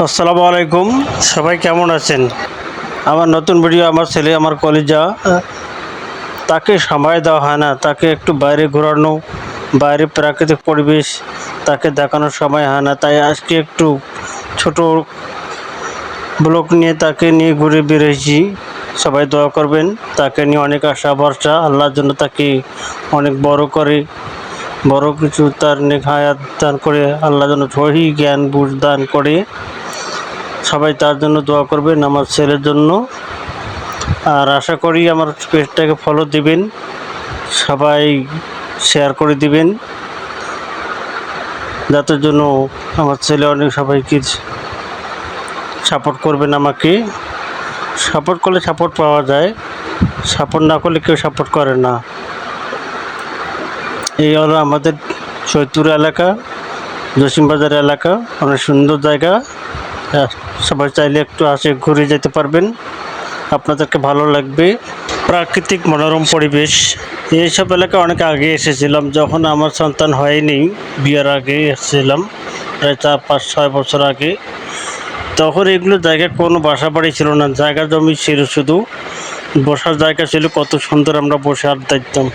আসসালামু আলাইকুম। সবাই কেমন আছেন? আমার নতুন ভিডিও আমার ছেলে আমার কলিজা। তাকে সময় দেওয়া হয় না। তাকে একটু বাইরে ঘোরানো বাইরে প্রাকৃতিক পরিবেশ তাকে দেখানোর সময় হয় না। তাই আজকে একটু ছোট ব্লক নিয়ে তাকে নিয়ে ঘুরে বেরিয়েছি সবাই দোয়া করবেন। তাকে নিয়ে অনেক আশা ভরসা। আল্লাহর জন্য তাকে অনেক বড় করে বড় কিছু তার নেখায়াত দান করে আল্লাহ যেন সহি জ্ঞান বুঝ দান করে। সবাই তার জন্য দোয়া করবেন আমার ছেলের জন্য। আর আশা করি আমার পেজটাকে ফলো দিবেন, সবাই শেয়ার করে দিবেন, যাতে জন্য আমার ছেলে অনেক সবাইকে সাপোর্ট করবেন আমাকে। সাপোর্ট করলে সাপোর্ট পাওয়া যায় সাপোর্ট না করলে কেউ সাপোর্ট করে না। এই হলো আমাদের চৈতুর এলাকা, জসিমবাজার এলাকা, অনেক সুন্দর জায়গা। সবাই চাইলে একটু আসে ঘুরে যেতে পারবেন। আপনাদেরকে ভালো লাগবে। প্রাকৃতিক মনোরম পরিবেশ। এইসব এলাকায় অনেক আগে এসেছিলাম, যখন আমার সন্তান হয়নি, বিয়ের আগে এসেছিলাম, প্রায় চার, পাঁচ, ছয় বছর আগে। তখন এগুলো জায়গায় কোনো বাসা বাড়ি ছিল না, জায়গা জমি ছিল শুধু। বসার জায়গা ছিল, কত সুন্দর আমরা বসে আড্ডা দিতাম।